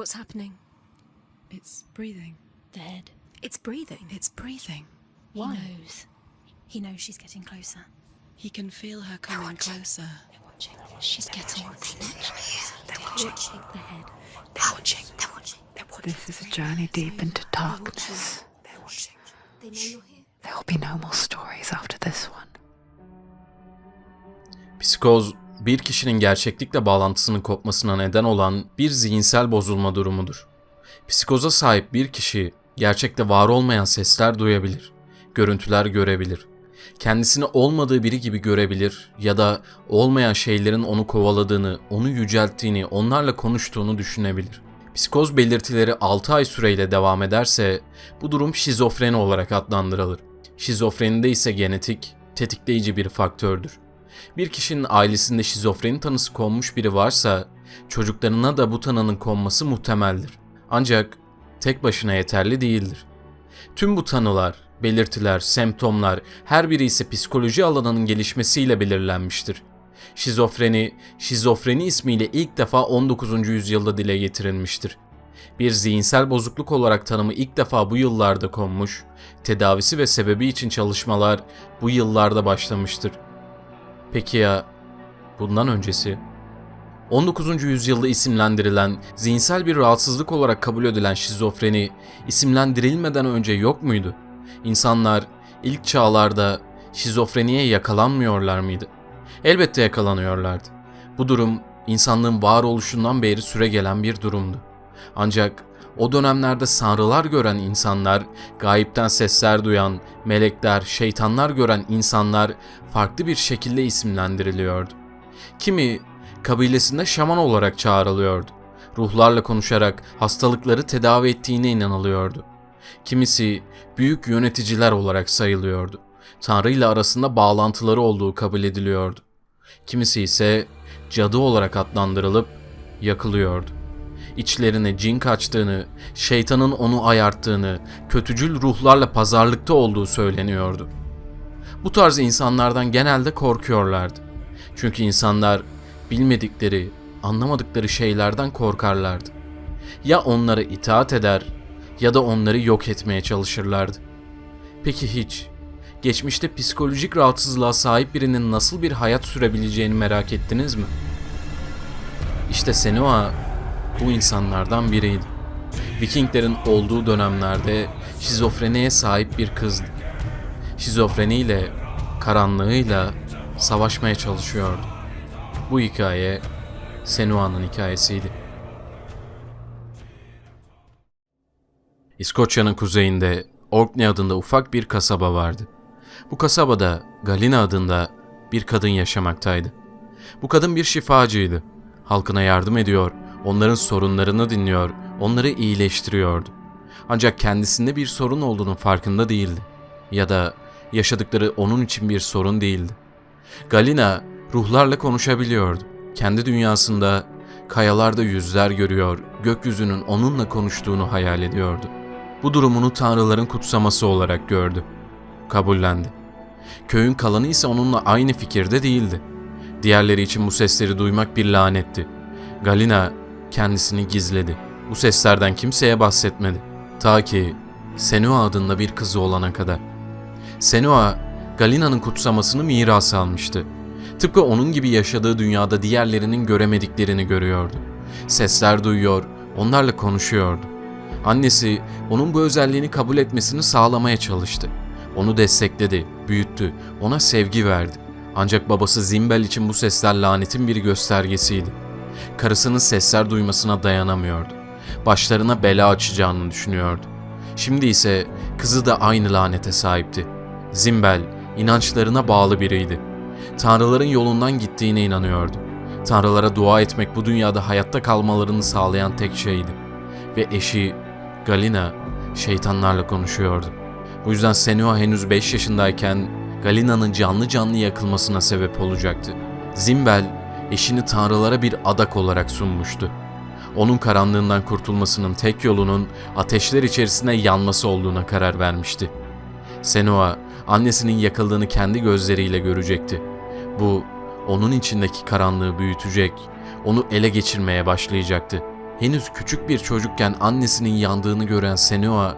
What's happening? It's breathing. The head. It's breathing. It's breathing. He knows. He knows she's getting closer. He can feel her coming closer. They're watching. She's getting closer. They're watching the head. They're watching. They're watching. They're watching. This is a journey deep into darkness. They're watching. They know you're here. There will be no more stories after this one. Psikoz, bir kişinin gerçeklikle bağlantısının kopmasına neden olan bir zihinsel bozulma durumudur. Psikoza sahip bir kişi gerçekte var olmayan sesler duyabilir, görüntüler görebilir, kendisini olmadığı biri gibi görebilir ya da olmayan şeylerin onu kovaladığını, onu yücelttiğini, onlarla konuştuğunu düşünebilir. Psikoz belirtileri 6 ay süreyle devam ederse bu durum şizofreni olarak adlandırılır. Şizofrenide ise genetik, tetikleyici bir faktördür. Bir kişinin ailesinde şizofreni tanısı konmuş biri varsa çocuklarına da bu tanının konması muhtemeldir. Ancak tek başına yeterli değildir. Tüm bu tanılar, belirtiler, semptomlar her biri ise psikoloji alanının gelişmesiyle belirlenmiştir. Şizofreni, şizofreni ismiyle ilk defa 19. yüzyılda dile getirilmiştir. Bir zihinsel bozukluk olarak tanımı ilk defa bu yıllarda konmuş, tedavisi ve sebebi için çalışmalar bu yıllarda başlamıştır. Peki ya bundan öncesi? 19. yüzyılda isimlendirilen, zihinsel bir rahatsızlık olarak kabul edilen şizofreni isimlendirilmeden önce yok muydu? İnsanlar ilk çağlarda şizofreniye yakalanmıyorlar mıydı? Elbette yakalanıyorlardı. Bu durum insanlığın varoluşundan beri süre gelen bir durumdu. Ancak o dönemlerde sanrılar gören insanlar, gayipten sesler duyan, melekler, şeytanlar gören insanlar farklı bir şekilde isimlendiriliyordu. Kimi kabilesinde şaman olarak çağrılıyordu. Ruhlarla konuşarak hastalıkları tedavi ettiğine inanılıyordu. Kimisi büyük yöneticiler olarak sayılıyordu. Tanrı ile arasında bağlantıları olduğu kabul ediliyordu. Kimisi ise cadı olarak adlandırılıp yakılıyordu. İçlerine cin kaçtığını, şeytanın onu ayarttığını, kötücül ruhlarla pazarlıkta olduğu söyleniyordu. Bu tarz insanlardan genelde korkuyorlardı. Çünkü insanlar bilmedikleri, anlamadıkları şeylerden korkarlardı. Ya onlara itaat eder ya da onları yok etmeye çalışırlardı. Peki hiç geçmişte psikolojik rahatsızlığa sahip birinin nasıl bir hayat sürebileceğini merak ettiniz mi? İşte Senua bu insanlardan biriydi. Vikinglerin olduğu dönemlerde şizofreniye sahip bir kızdı. Şizofreniyle, karanlığıyla savaşmaya çalışıyordu. Bu hikaye Senua'nın hikayesiydi. İskoçya'nın kuzeyinde Orkney adında ufak bir kasaba vardı. Bu kasabada Galina adında bir kadın yaşamaktaydı. Bu kadın bir şifacıydı. Halkına yardım ediyor, onların sorunlarını dinliyor, onları iyileştiriyordu. Ancak kendisinde bir sorun olduğunun farkında değildi. Ya da yaşadıkları onun için bir sorun değildi. Galina ruhlarla konuşabiliyordu. Kendi dünyasında kayalarda yüzler görüyor, gökyüzünün onunla konuştuğunu hayal ediyordu. Bu durumunu tanrıların kutsaması olarak gördü. Kabullendi. Köyün kalanı ise onunla aynı fikirde değildi. Diğerleri için bu sesleri duymak bir lanetti. Galina kendisini gizledi. Bu seslerden kimseye bahsetmedi. Ta ki Senua adında bir kızı olana kadar. Senua, Galina'nın kutsamasını miras almıştı. Tıpkı onun gibi yaşadığı dünyada diğerlerinin göremediklerini görüyordu. Sesler duyuyor, onlarla konuşuyordu. Annesi onun bu özelliğini kabul etmesini sağlamaya çalıştı. Onu destekledi, büyüttü, ona sevgi verdi. Ancak babası Zimbel için bu sesler lanetin bir göstergesiydi. Karısının sesler duymasına dayanamıyordu. Başlarına bela açacağını düşünüyordu. Şimdi ise kızı da aynı lanete sahipti. Zimbel inançlarına bağlı biriydi. Tanrıların yolundan gittiğine inanıyordu. Tanrılara dua etmek bu dünyada hayatta kalmalarını sağlayan tek şeydi. Ve eşi Galina şeytanlarla konuşuyordu. Bu yüzden Senua henüz 5 yaşındayken Galina'nın canlı canlı yakılmasına sebep olacaktı. Zimbel eşini tanrılara bir adak olarak sunmuştu. Onun karanlığından kurtulmasının tek yolunun ateşler içerisinde yanması olduğuna karar vermişti. Senua annesinin yakıldığını kendi gözleriyle görecekti. Bu onun içindeki karanlığı büyütecek, onu ele geçirmeye başlayacaktı. Henüz küçük bir çocukken annesinin yandığını gören Senua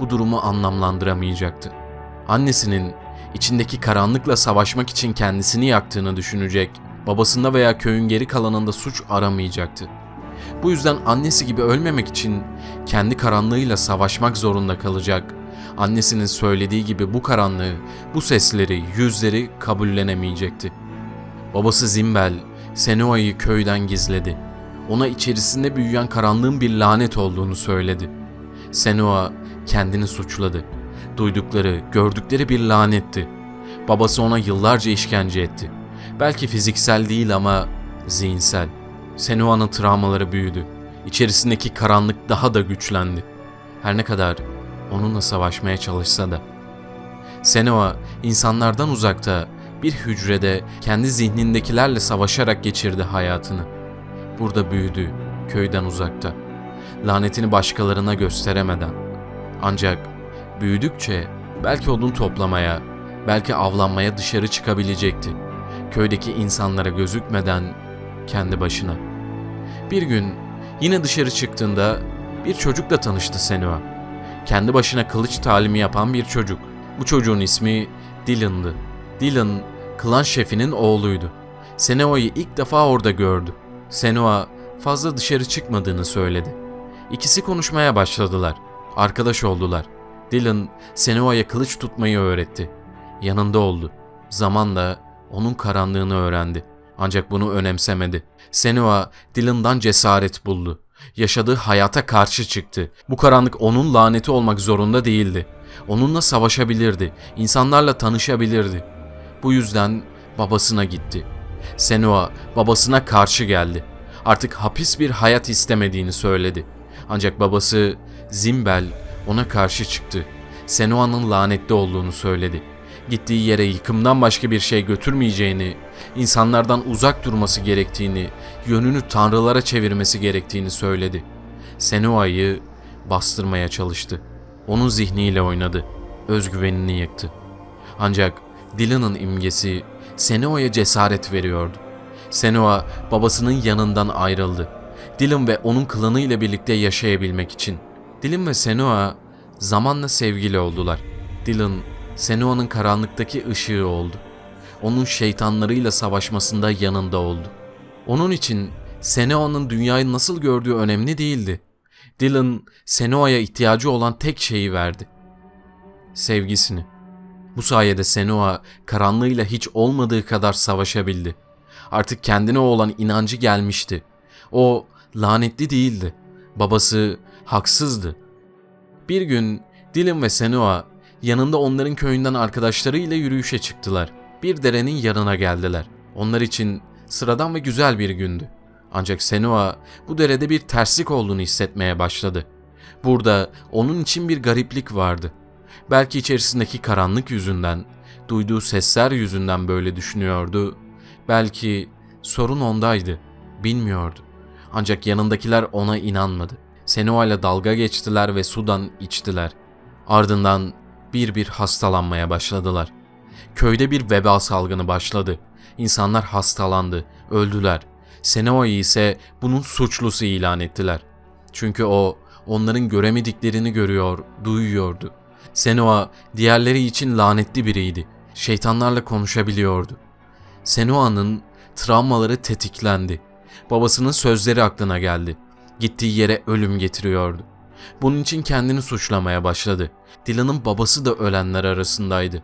bu durumu anlamlandıramayacaktı. Annesinin içindeki karanlıkla savaşmak için kendisini yaktığını düşünecek, babasında veya köyün geri kalanında suç aramayacaktı. Bu yüzden annesi gibi ölmemek için kendi karanlığıyla savaşmak zorunda kalacak. Annesinin söylediği gibi bu karanlığı, bu sesleri, yüzleri kabullenemeyecekti. Babası Zimbel, Senua'yı köyden gizledi. Ona içerisinde büyüyen karanlığın bir lanet olduğunu söyledi. Senua kendini suçladı. Duydukları, gördükleri bir lanetti. Babası ona yıllarca işkence etti. Belki fiziksel değil ama zihinsel. Senua'nın travmaları büyüdü. İçerisindeki karanlık daha da güçlendi. Her ne kadar onunla savaşmaya çalışsa da. Senua insanlardan uzakta bir hücrede kendi zihnindekilerle savaşarak geçirdi hayatını. Burada büyüdü, köyden uzakta. Lanetini başkalarına gösteremeden. Ancak büyüdükçe belki odun toplamaya, belki avlanmaya dışarı çıkabilecekti. Köydeki insanlara gözükmeden kendi başına. Bir gün yine dışarı çıktığında bir çocukla tanıştı Senua. Kendi başına kılıç talimi yapan bir çocuk. Bu çocuğun ismi Dylan'dı. Dylan, klan şefinin oğluydu. Senua'yı ilk defa orada gördü. Senua fazla dışarı çıkmadığını söyledi. İkisi konuşmaya başladılar. Arkadaş oldular. Dylan, Senua'ya kılıç tutmayı öğretti. Yanında oldu. Zamanla onun karanlığını öğrendi. Ancak bunu önemsemedi. Senua, Dylan'dan cesaret buldu. Yaşadığı hayata karşı çıktı. Bu karanlık onun laneti olmak zorunda değildi. Onunla savaşabilirdi, insanlarla tanışabilirdi. Bu yüzden babasına gitti. Senua babasına karşı geldi. Artık hapis bir hayat istemediğini söyledi. Ancak babası Zimbel ona karşı çıktı. Senua'nın lanetli olduğunu söyledi. Gittiği yere yıkımdan başka bir şey götürmeyeceğini, insanlardan uzak durması gerektiğini, yönünü tanrılara çevirmesi gerektiğini söyledi. Senua'yı bastırmaya çalıştı. Onun zihniyle oynadı. Özgüvenini yıktı. Ancak Dylan'ın imgesi Senua'ya cesaret veriyordu. Senua babasının yanından ayrıldı. Dylan ve onun klanı ile birlikte yaşayabilmek için. Dylan ve Senua zamanla sevgili oldular. Dylan, Senua'nın karanlıktaki ışığı oldu. Onun şeytanlarıyla savaşmasında yanında oldu. Onun için Senua'nın dünyayı nasıl gördüğü önemli değildi. Dylan, Senua'ya ihtiyacı olan tek şeyi verdi. Sevgisini. Bu sayede Senua karanlığıyla hiç olmadığı kadar savaşabildi. Artık kendine olan inancı gelmişti. O lanetli değildi. Babası haksızdı. Bir gün Dylan ve Senua yanında onların köyünden arkadaşlarıyla yürüyüşe çıktılar. Bir derenin yanına geldiler. Onlar için sıradan ve güzel bir gündü. Ancak Senua bu derede bir terslik olduğunu hissetmeye başladı. Burada onun için bir gariplik vardı. Belki içerisindeki karanlık yüzünden, duyduğu sesler yüzünden böyle düşünüyordu. Belki sorun ondaydı, bilmiyordu. Ancak yanındakiler ona inanmadı. Senua ile dalga geçtiler ve sudan içtiler. Ardından bir bir hastalanmaya başladılar. Köyde bir veba salgını başladı. İnsanlar hastalandı, öldüler. Senua'yı ise bunun suçlusu ilan ettiler. Çünkü o onların göremediklerini görüyor, duyuyordu. Senua diğerleri için lanetli biriydi. Şeytanlarla konuşabiliyordu. Senua'nın travmaları tetiklendi. Babasının sözleri aklına geldi. Gittiği yere ölüm getiriyordu. Bunun için kendini suçlamaya başladı. Dylan'ın babası da ölenler arasındaydı.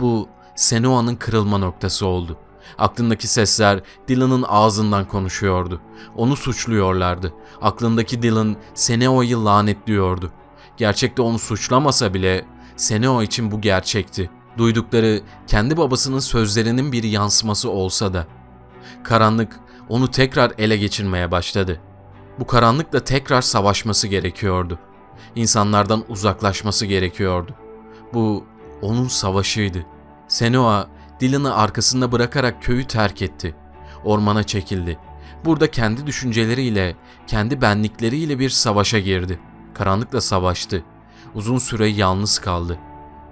Bu Senua'nın kırılma noktası oldu. Aklındaki sesler Dylan'ın ağzından konuşuyordu. Onu suçluyorlardı. Aklındaki Dylan Seneo'yu lanetliyordu. Gerçekte onu suçlamasa bile Seneo için bu gerçekti. Duydukları kendi babasının sözlerinin bir yansıması olsa da. Karanlık onu tekrar ele geçirmeye başladı. Bu karanlıkla tekrar savaşması gerekiyordu. İnsanlardan uzaklaşması gerekiyordu. Bu onun savaşıydı. Senua Dylan'ı arkasında bırakarak köyü terk etti. Ormana çekildi. Burada kendi düşünceleriyle, kendi benlikleriyle bir savaşa girdi. Karanlıkla savaştı. Uzun süre yalnız kaldı.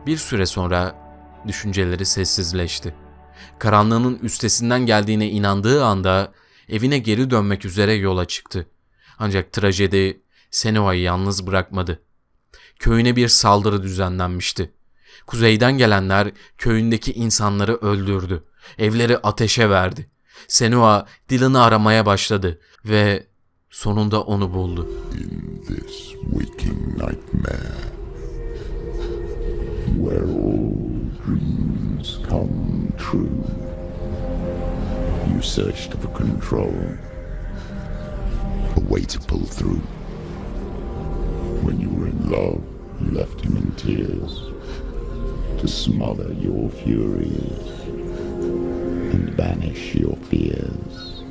Bir süre sonra düşünceleri sessizleşti. Karanlığının üstesinden geldiğine inandığı anda evine geri dönmek üzere yola çıktı. Ancak trajedi Senua'yı yalnız bırakmadı. Köyüne bir saldırı düzenlenmişti. Kuzeyden gelenler köyündeki insanları öldürdü. Evleri ateşe verdi. Senua Dylan'ı aramaya başladı ve sonunda onu buldu. in this waking nightmare where all dreams come true. You searched for control, way to pull through. When you were in love, you left him in tears to smother your furies and banish your fears.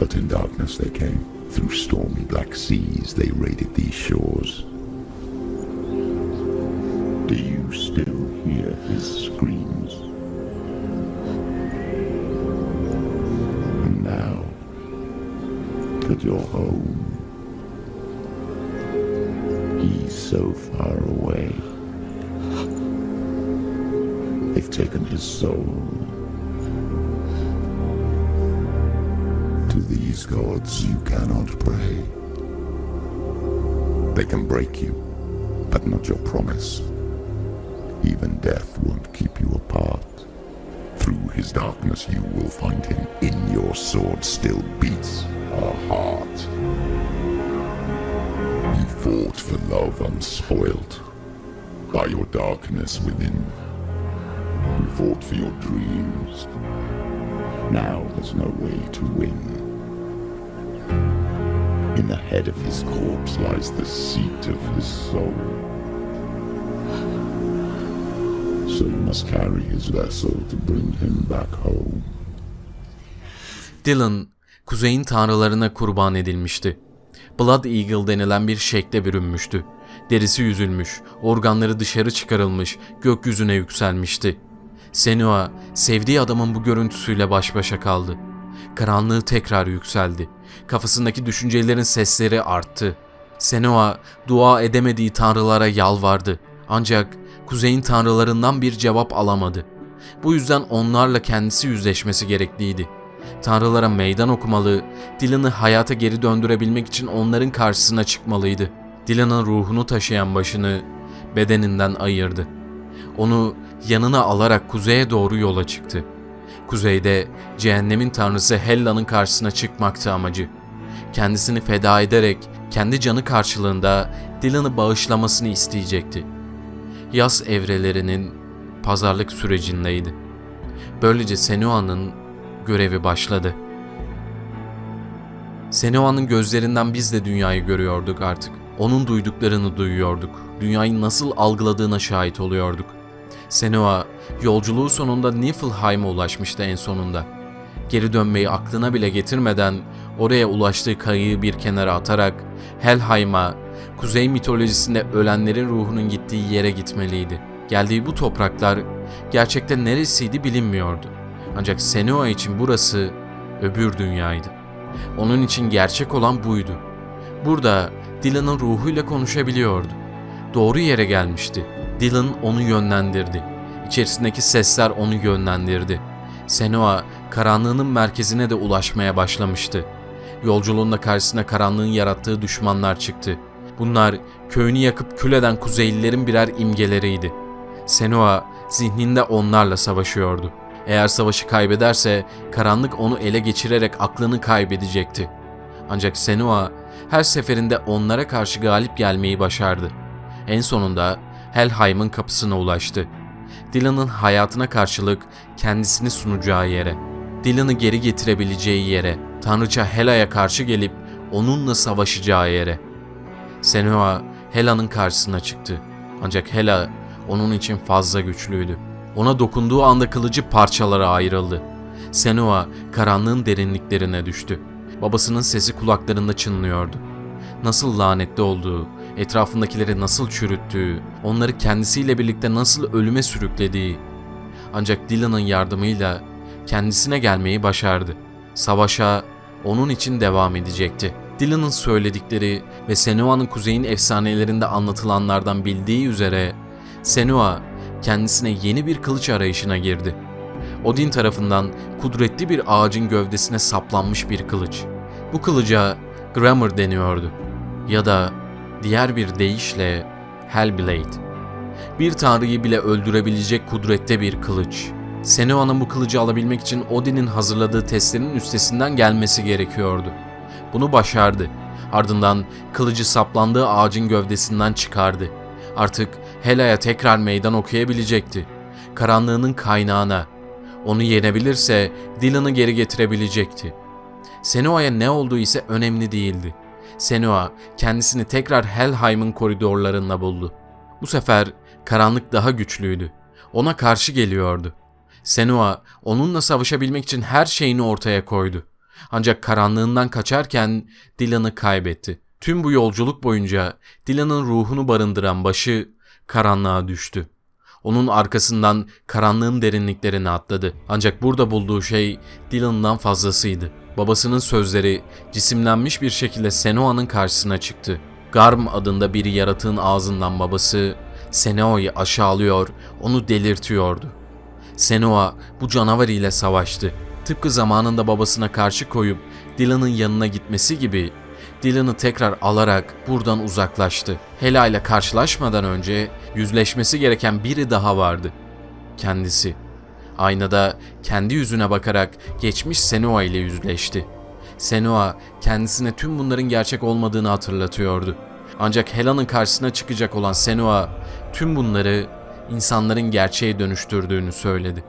But in darkness they came. Through stormy black seas they raided these shores. Do you still hear his screams? You're home, he's so far away. They've taken his soul. To these gods you cannot pray. They can break you, but not your promise. Even death won't keep you apart. Through his darkness you will find him. In your sword still beats a heart. You fought for love unspoilt by your darkness within. You fought for your dreams. Now there's no way to win. In the head of his corpse lies the seat of his soul. So you must carry his vessel to bring him back home. Dylan, kuzeyin tanrılarına kurban edilmişti. Blood Eagle denilen bir şekle bürünmüştü. Derisi yüzülmüş, organları dışarı çıkarılmış, gökyüzüne yükselmişti. Senua, sevdiği adamın bu görüntüsüyle baş başa kaldı. Karanlığı tekrar yükseldi. Kafasındaki düşüncelerin sesleri arttı. Senua, dua edemediği tanrılara yalvardı. Ancak kuzeyin tanrılarından bir cevap alamadı. Bu yüzden onlarla kendisi yüzleşmesi gerekliydi. Tanrılara meydan okumalı, Dylan'ı hayata geri döndürebilmek için onların karşısına çıkmalıydı. Dylan'ın ruhunu taşıyan başını bedeninden ayırdı. Onu yanına alarak kuzeye doğru yola çıktı. Kuzeyde cehennemin tanrısı Hella'nın karşısına çıkmaktı amacı. Kendisini feda ederek kendi canı karşılığında Dylan'ı bağışlamasını isteyecekti. Yaz evrelerinin pazarlık sürecindeydi. Böylece Senua'nın görevi başladı. Senua'nın gözlerinden biz de dünyayı görüyorduk artık. Onun duyduklarını duyuyorduk. Dünyayı nasıl algıladığına şahit oluyorduk. Senua yolculuğu sonunda Niflheim'a ulaşmıştı en sonunda. Geri dönmeyi aklına bile getirmeden oraya ulaştığı kayığı bir kenara atarak Helheim'a, kuzey mitolojisinde ölenlerin ruhunun gittiği yere gitmeliydi. Geldiği bu topraklar gerçekte neresiydi bilinmiyordu. Ancak Senua için burası öbür dünyaydı. Onun için gerçek olan buydu. Burada Dylan'ın ruhuyla konuşabiliyordu. Doğru yere gelmişti. Dylan onu yönlendirdi. İçerisindeki sesler onu yönlendirdi. Senua karanlığının merkezine de ulaşmaya başlamıştı. Yolculuğunda karşısına karanlığın yarattığı düşmanlar çıktı. Bunlar köyünü yakıp kül eden Kuzeylilerin birer imgeleriydi. Senua zihninde onlarla savaşıyordu. Eğer savaşı kaybederse karanlık onu ele geçirerek aklını kaybedecekti. Ancak Senua her seferinde onlara karşı galip gelmeyi başardı. En sonunda Helheim'in kapısına ulaştı. Dylan'ın hayatına karşılık kendisini sunacağı yere, Dylan'ı geri getirebileceği yere, Tanrıça Hela'ya karşı gelip onunla savaşacağı yere. Senua Hela'nın karşısına çıktı. Ancak Hela onun için fazla güçlüydü. Ona dokunduğu anda kılıcı parçalara ayrıldı. Senua karanlığın derinliklerine düştü. Babasının sesi kulaklarında çınlıyordu. Nasıl lanetli olduğu, etrafındakileri nasıl çürüttüğü, onları kendisiyle birlikte nasıl ölüme sürüklediği. Ancak Dylan'ın yardımıyla kendisine gelmeyi başardı. Savaşa onun için devam edecekti. Dylan'ın söyledikleri ve Senua'nın kuzeyin efsanelerinde anlatılanlardan bildiği üzere Senua kendisine yeni bir kılıç arayışına girdi. Odin tarafından kudretli bir ağacın gövdesine saplanmış bir kılıç. Bu kılıca Grammar deniyordu. Ya da diğer bir deyişle Hellblade. Bir tanrıyı bile öldürebilecek kudrette bir kılıç. Senua'nın bu kılıcı alabilmek için Odin'in hazırladığı testlerin üstesinden gelmesi gerekiyordu. Bunu başardı. Ardından kılıcı saplandığı ağacın gövdesinden çıkardı. Artık Hela'ya tekrar meydan okuyabilecekti. Karanlığının kaynağına. Onu yenebilirse Dylan'ı geri getirebilecekti. Senua'ya ne olduğu ise önemli değildi. Senua kendisini tekrar Helheim'in koridorlarında buldu. Bu sefer karanlık daha güçlüydü. Ona karşı geliyordu. Senua onunla savaşabilmek için her şeyini ortaya koydu. Ancak karanlığından kaçarken Dylan'ı kaybetti. Tüm bu yolculuk boyunca Dylan'ın ruhunu barındıran başı karanlığa düştü. Onun arkasından karanlığın derinliklerine atladı. Ancak burada bulduğu şey Dylan'dan fazlasıydı. Babasının sözleri cisimlenmiş bir şekilde Senua'nın karşısına çıktı. Garm adında bir yaratığın ağzından babası Senua'yı aşağılıyor, onu delirtiyordu. Senua bu canavar ile savaştı. Tıpkı zamanında babasına karşı koyup Dylan'ın yanına gitmesi gibi Dylan'ı tekrar alarak buradan uzaklaştı. Hela ile karşılaşmadan önce yüzleşmesi gereken biri daha vardı. Kendisi. Aynada kendi yüzüne bakarak geçmiş Senua ile yüzleşti. Senua kendisine tüm bunların gerçek olmadığını hatırlatıyordu. Ancak Hela'nın karşısına çıkacak olan Senua tüm bunları insanların gerçeğe dönüştürdüğünü söyledi.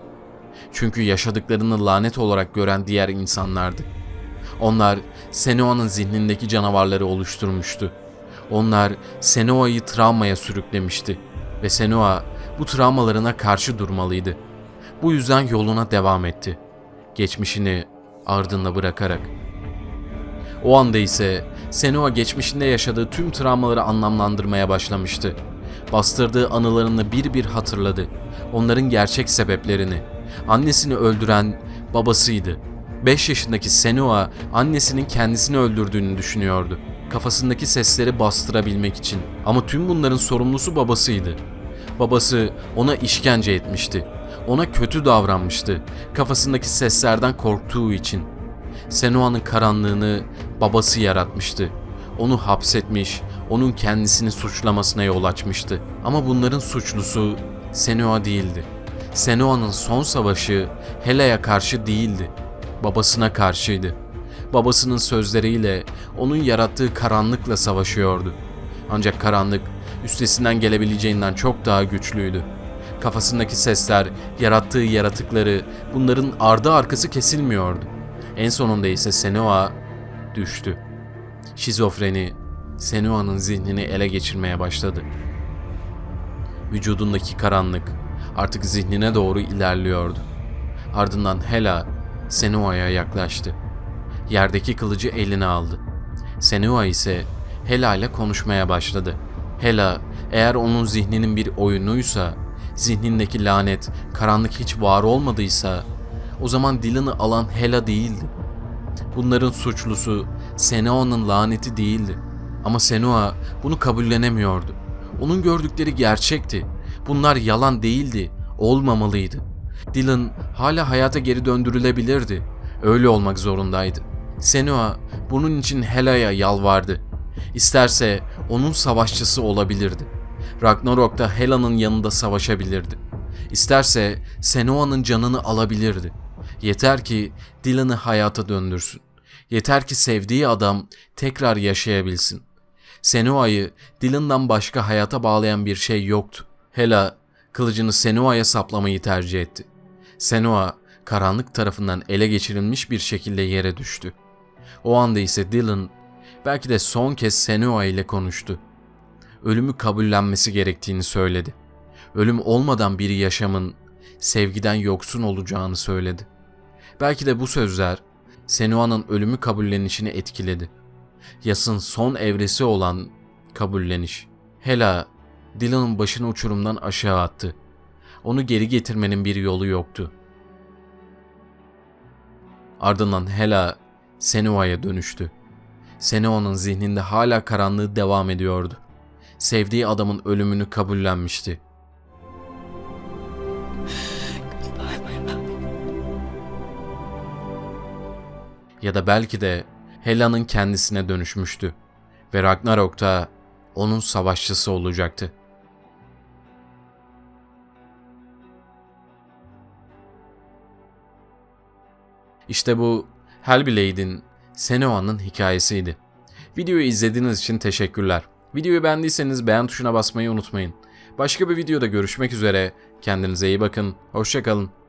Çünkü yaşadıklarını lanet olarak gören diğer insanlardı. Onlar Senua'nın zihnindeki canavarları oluşturmuştu. Onlar Senua'yı travmaya sürüklemişti ve Senua bu travmalarına karşı durmalıydı. Bu yüzden yoluna devam etti. Geçmişini ardında bırakarak. O anda ise Senua geçmişinde yaşadığı tüm travmaları anlamlandırmaya başlamıştı. Bastırdığı anılarını bir bir hatırladı. Onların gerçek sebeplerini. Annesini öldüren babasıydı. 5 yaşındaki Senua annesinin kendisini öldürdüğünü düşünüyordu. Kafasındaki sesleri bastırabilmek için. Ama tüm bunların sorumlusu babasıydı. Babası ona işkence etmişti. Ona kötü davranmıştı. Kafasındaki seslerden korktuğu için. Senua'nın karanlığını babası yaratmıştı. Onu hapsetmiş, onun kendisini suçlamasına yol açmıştı. Ama bunların suçlusu Senua değildi. Senua'nın son savaşı Hela'ya karşı değildi. Babasına karşıydı. Babasının sözleriyle onun yarattığı karanlıkla savaşıyordu. Ancak karanlık üstesinden gelebileceğinden çok daha güçlüydü. Kafasındaki sesler, yarattığı yaratıkları, bunların ardı arkası kesilmiyordu. En sonunda ise Senua düştü. Şizofreni Senua'nın zihnini ele geçirmeye başladı. Vücudundaki karanlık artık zihnine doğru ilerliyordu. Ardından Hela Senua'ya yaklaştı. Yerdeki kılıcı eline aldı. Senua ise Hela ile konuşmaya başladı. Hela eğer onun zihninin bir oyunuysa, zihnindeki lanet, karanlık hiç var olmadıysa, o zaman Dylan'ı alan Hela değildi. Bunların suçlusu Senua'nın laneti değildi. Ama Senua bunu kabullenemiyordu. Onun gördükleri gerçekti. Bunlar yalan değildi, olmamalıydı. Dylan hala hayata geri döndürülebilirdi. Öyle olmak zorundaydı. Senua bunun için Hela'ya yalvardı. İsterse onun savaşçısı olabilirdi. Ragnarok'ta Hela'nın yanında savaşabilirdi. İsterse Senua'nın canını alabilirdi. Yeter ki Dylan'ı hayata döndürsün. Yeter ki sevdiği adam tekrar yaşayabilsin. Senua'yı Dylan'dan başka hayata bağlayan bir şey yoktu. Hela kılıcını Senua'ya saplamayı tercih etti. Senua karanlık tarafından ele geçirilmiş bir şekilde yere düştü. O anda ise Dylan belki de son kez Senua ile konuştu. Ölümü kabullenmesi gerektiğini söyledi. Ölüm olmadan bir yaşamın sevgiden yoksun olacağını söyledi. Belki de bu sözler Senua'nın ölümü kabullenişini etkiledi. Yasın son evresi olan kabulleniş. Hela, Dylan'ın başını uçurumdan aşağı attı. Onu geri getirmenin bir yolu yoktu. Ardından Hela, Senua'ya dönüştü. Senua'nın zihninde hala karanlığı devam ediyordu. Sevdiği adamın ölümünü kabullenmişti. Ya da belki de Hela'nın kendisine dönüşmüştü ve Ragnarok'ta onun savaşçısı olacaktı. İşte bu Hellblade'in Senoa'nın hikayesiydi. Videoyu izlediğiniz için teşekkürler. Videoyu beğendiyseniz beğen tuşuna basmayı unutmayın. Başka bir videoda görüşmek üzere. Kendinize iyi bakın. Hoşçakalın.